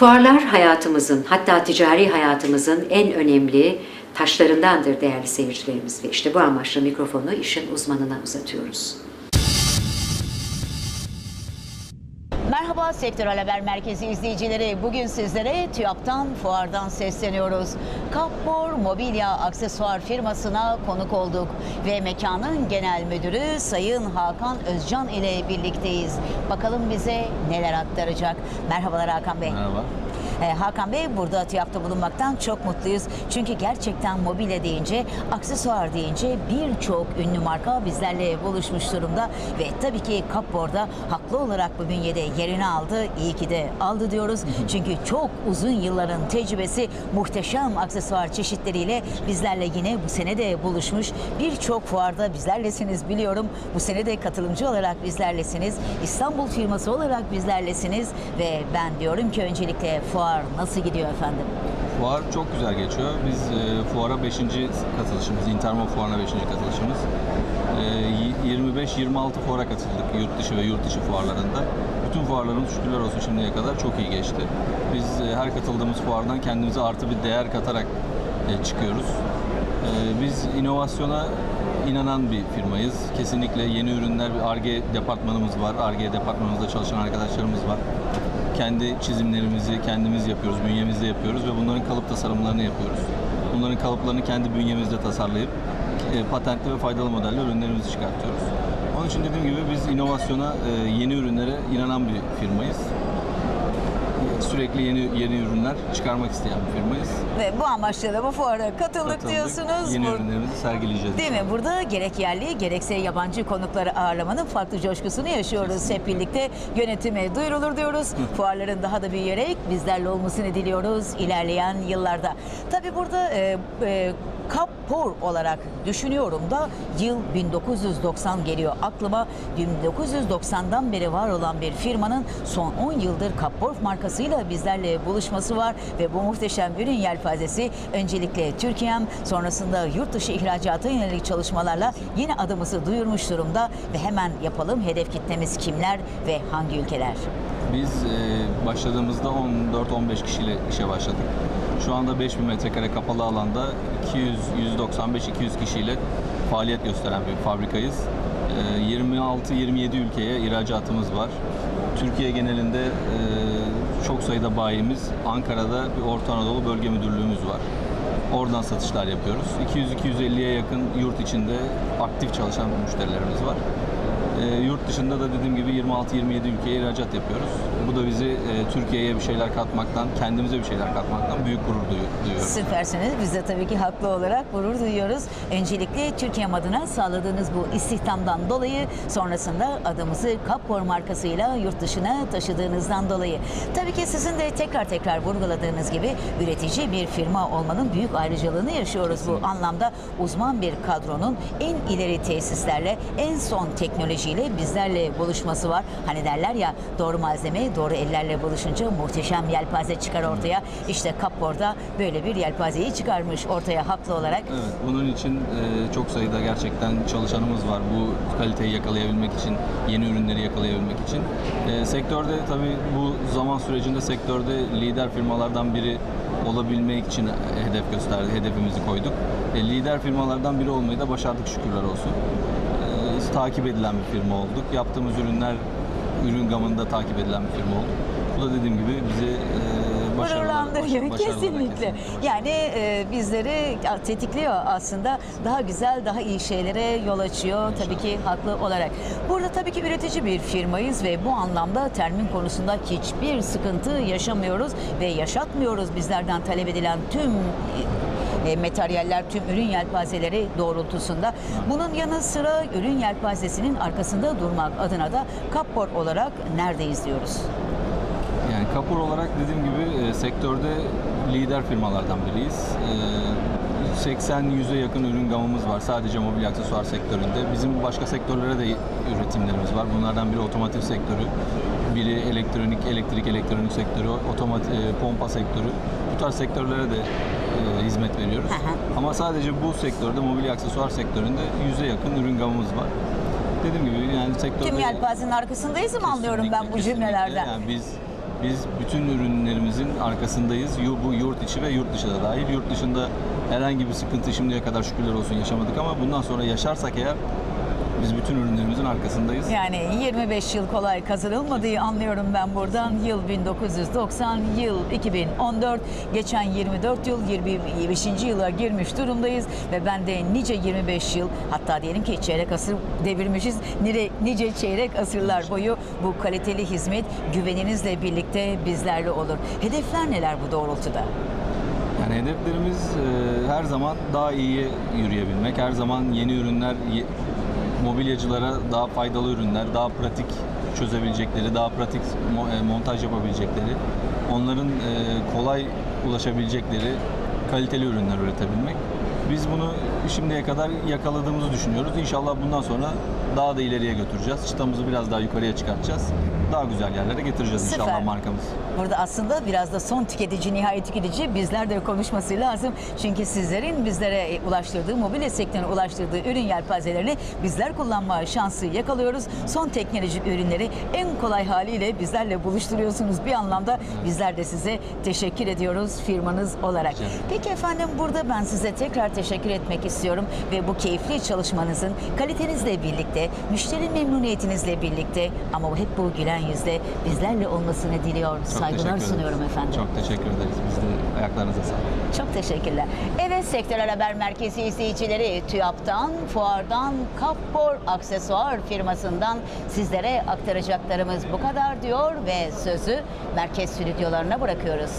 Fuarlar hayatımızın hatta ticari hayatımızın en önemli taşlarındandır değerli seyircilerimiz ve işte bu amaçla mikrofonu işin uzmanına uzatıyoruz. Merhaba Sektörel Haber Merkezi izleyicileri. Bugün sizlere TÜYAP'tan, fuardan sesleniyoruz. Kapbor Mobilya Aksesuar firmasına konuk olduk ve mekanın genel müdürü Sayın Hakan Özcan ile birlikteyiz. Bakalım bize neler aktaracak. Merhabalar Hakan Bey. Merhaba. Ee, Hakan Bey burada TÜYAP'ta bulunmaktan çok mutluyuz. Çünkü gerçekten mobilya deyince, aksesuar deyince birçok ünlü marka bizlerle buluşmuş durumda. Ve tabii ki Kapbor'da haklı olarak bu bünyede yerini aldı. İyi ki de aldı diyoruz. Çünkü çok uzun yılların tecrübesi muhteşem aksesuar çeşitleriyle bizlerle yine bu sene de buluşmuş. Birçok fuarda bizlerlesiniz biliyorum. Bu sene de katılımcı olarak bizlerlesiniz. İstanbul firması olarak bizlerlesiniz. Ve ben diyorum ki öncelikle fuar nasıl gidiyor efendim? Fuar çok güzel geçiyor. Biz e, fuara 5. katılışımız, Intermo fuarına 5. katılışımız. E, 25-26 fuara katıldık yurt dışı ve yurt dışı fuarlarında. Bütün fuarlarımız şükürler olsun şimdiye kadar çok iyi geçti. Biz e, her katıldığımız fuardan kendimize artı bir değer katarak e, çıkıyoruz. E, biz inovasyona inanan bir firmayız. Kesinlikle yeni ürünler, ARGE departmanımız var. ARGE departmanımızda çalışan arkadaşlarımız var. Kendi çizimlerimizi kendimiz yapıyoruz, bünyemizde yapıyoruz ve bunların kalıp tasarımlarını yapıyoruz. Bunların kalıplarını kendi bünyemizde tasarlayıp e, patentli ve faydalı modeller ürünlerimizi çıkartıyoruz. Onun için dediğim gibi biz inovasyona, e, yeni ürünlere inanan bir firmayız. Sürekli yeni yeni ürünler çıkarmak isteyen bir firmayız. Ve bu amaçla da bu fuara katıldık, Katıldık. diyorsunuz. Yeni Bu- ürünlerimizi sergileyeceğiz. Değil mi? Burada gerek yerli gerekse yabancı konukları ağırlamanın farklı coşkusunu yaşıyoruz hep birlikte. Yönetime duyurulur diyoruz. Fuarların daha da büyüyerek bizlerle olmasını diliyoruz ilerleyen yıllarda. Tabii burada e, e, Kapor olarak düşünüyorum da yıl 1990 geliyor aklıma. 1990'dan beri var olan bir firmanın son 10 yıldır Kapor markasıyla bizlerle buluşması var ve bu muhteşem ürün yelpazesi öncelikle Türkiye'm sonrasında yurt dışı ihracata yönelik çalışmalarla yeni adımızı duyurmuş durumda ve hemen yapalım hedef kitlemiz kimler ve hangi ülkeler? Biz e, başladığımızda 14-15 kişiyle işe başladık. Şu anda 5000 metrekare kapalı alanda 200 195-200 kişiyle faaliyet gösteren bir fabrikayız. E, 26-27 ülkeye ihracatımız var. Türkiye genelinde e, çok sayıda bayimiz, Ankara'da bir Orta Anadolu Bölge Müdürlüğümüz var. Oradan satışlar yapıyoruz. 200-250'ye yakın yurt içinde aktif çalışan müşterilerimiz var. E, yurt dışında da dediğim gibi 26-27 ülkeye ihracat yapıyoruz. Bu da bizi e, Türkiye'ye bir şeyler katmaktan, kendimize bir şeyler katmaktan büyük gurur duyu- duyuyoruz. Süpersiniz. Biz de tabii ki haklı olarak gurur duyuyoruz. Öncelikle Türkiye adına sağladığınız bu istihdamdan dolayı sonrasında adımızı Kapor markasıyla yurt dışına taşıdığınızdan dolayı. Tabii ki sizin de tekrar tekrar vurguladığınız gibi üretici bir firma olmanın büyük ayrıcalığını yaşıyoruz bu anlamda. Uzman bir kadronun en ileri tesislerle, en son teknolojiyle bizlerle buluşması var. Hani derler ya doğru malzeme doğru ellerle buluşunca muhteşem yelpaze çıkar ortaya. İşte Kappor'da böyle bir yelpazeyi çıkarmış ortaya haklı olarak. Evet, bunun için e, çok sayıda gerçekten çalışanımız var. Bu kaliteyi yakalayabilmek için, yeni ürünleri yakalayabilmek için. E, sektörde tabii bu zaman sürecinde sektörde lider firmalardan biri olabilmek için hedef gösterdi, hedefimizi koyduk. E, lider firmalardan biri olmayı da başardık şükürler olsun. Takip edilen bir firma olduk. Yaptığımız ürünler ürün gamında takip edilen bir firma olduk. Bu da dediğim gibi bizi e, Gururlandırıyor kesinlikle Yani e, bizleri tetikliyor aslında. Daha güzel, daha iyi şeylere yol açıyor tabii ki haklı olarak. Burada tabii ki üretici bir firmayız ve bu anlamda termin konusunda hiçbir sıkıntı yaşamıyoruz ve yaşatmıyoruz bizlerden talep edilen tüm e, materyaller, tüm ürün yelpazeleri doğrultusunda. Bunun yanı sıra ürün yelpazesinin arkasında durmak adına da Kappor olarak neredeyiz diyoruz. Yani Kapur olarak dediğim gibi e, sektörde lider firmalardan biriyiz. E, 80-100'e yakın ürün gamımız var sadece mobilya aksesuar sektöründe. Bizim başka sektörlere de üretimlerimiz var. Bunlardan biri otomotiv sektörü, biri elektronik, elektrik elektronik sektörü, otomotiv, pompa sektörü. Bu tarz sektörlere de e, hizmet veriyoruz. Ama sadece bu sektörde, mobilya aksesuar sektöründe 100'e yakın ürün gamımız var. Dediğim gibi yani sektörde... Tüm yelpazenin arkasındayız mı anlıyorum ben bu cümlelerden? Yani biz Biz bütün ürünlerimizin arkasındayız. Bu yurt içi ve yurt dışı da dahil. Yurt dışında herhangi bir sıkıntı şimdiye kadar şükürler olsun yaşamadık ama bundan sonra yaşarsak eğer biz bütün ürünlerimizin arkasındayız. Yani 25 yıl kolay kazanılmadığı anlıyorum ben buradan. Yıl 1990, yıl 2014, geçen 24 yıl 25. yıla girmiş durumdayız ve ben de nice 25 yıl hatta diyelim ki çeyrek asır devirmişiz. Nice, nice çeyrek asırlar boyu bu kaliteli hizmet güveninizle birlikte bizlerle olur. Hedefler neler bu doğrultuda? Yani hedeflerimiz e, her zaman daha iyi yürüyebilmek, her zaman yeni ürünler, mobilyacılara daha faydalı ürünler, daha pratik çözebilecekleri, daha pratik e, montaj yapabilecekleri, onların e, kolay ulaşabilecekleri kaliteli ürünler üretebilmek. Biz bunu şimdiye kadar yakaladığımızı düşünüyoruz. İnşallah bundan sonra daha da ileriye götüreceğiz. Çıtamızı biraz daha yukarıya çıkartacağız. Daha güzel yerlere getireceğiz Süper. inşallah markamızı. Burada aslında biraz da son tüketici, nihai tüketici bizler de konuşması lazım. Çünkü sizlerin bizlere ulaştırdığı, mobilya sektörüne ulaştırdığı ürün yelpazelerini bizler kullanma şansı yakalıyoruz. Son teknoloji ürünleri en kolay haliyle bizlerle buluşturuyorsunuz bir anlamda. Bizler de size teşekkür ediyoruz firmanız olarak. Peki efendim burada ben size tekrar teşekkür etmek istiyorum ve bu keyifli çalışmanızın kalitenizle birlikte, müşteri memnuniyetinizle birlikte ama hep bu gülen yüzde bizlerle olmasını diliyor. Çok Saygılar sunuyorum efendim. Çok teşekkür ederiz. Biz de ayaklarınıza sağlık. Çok teşekkürler. Evet Sektörel Haber Merkezi izleyicileri TÜYAP'tan, Fuar'dan, Kapbor Aksesuar firmasından sizlere aktaracaklarımız bu kadar diyor ve sözü merkez stüdyolarına bırakıyoruz.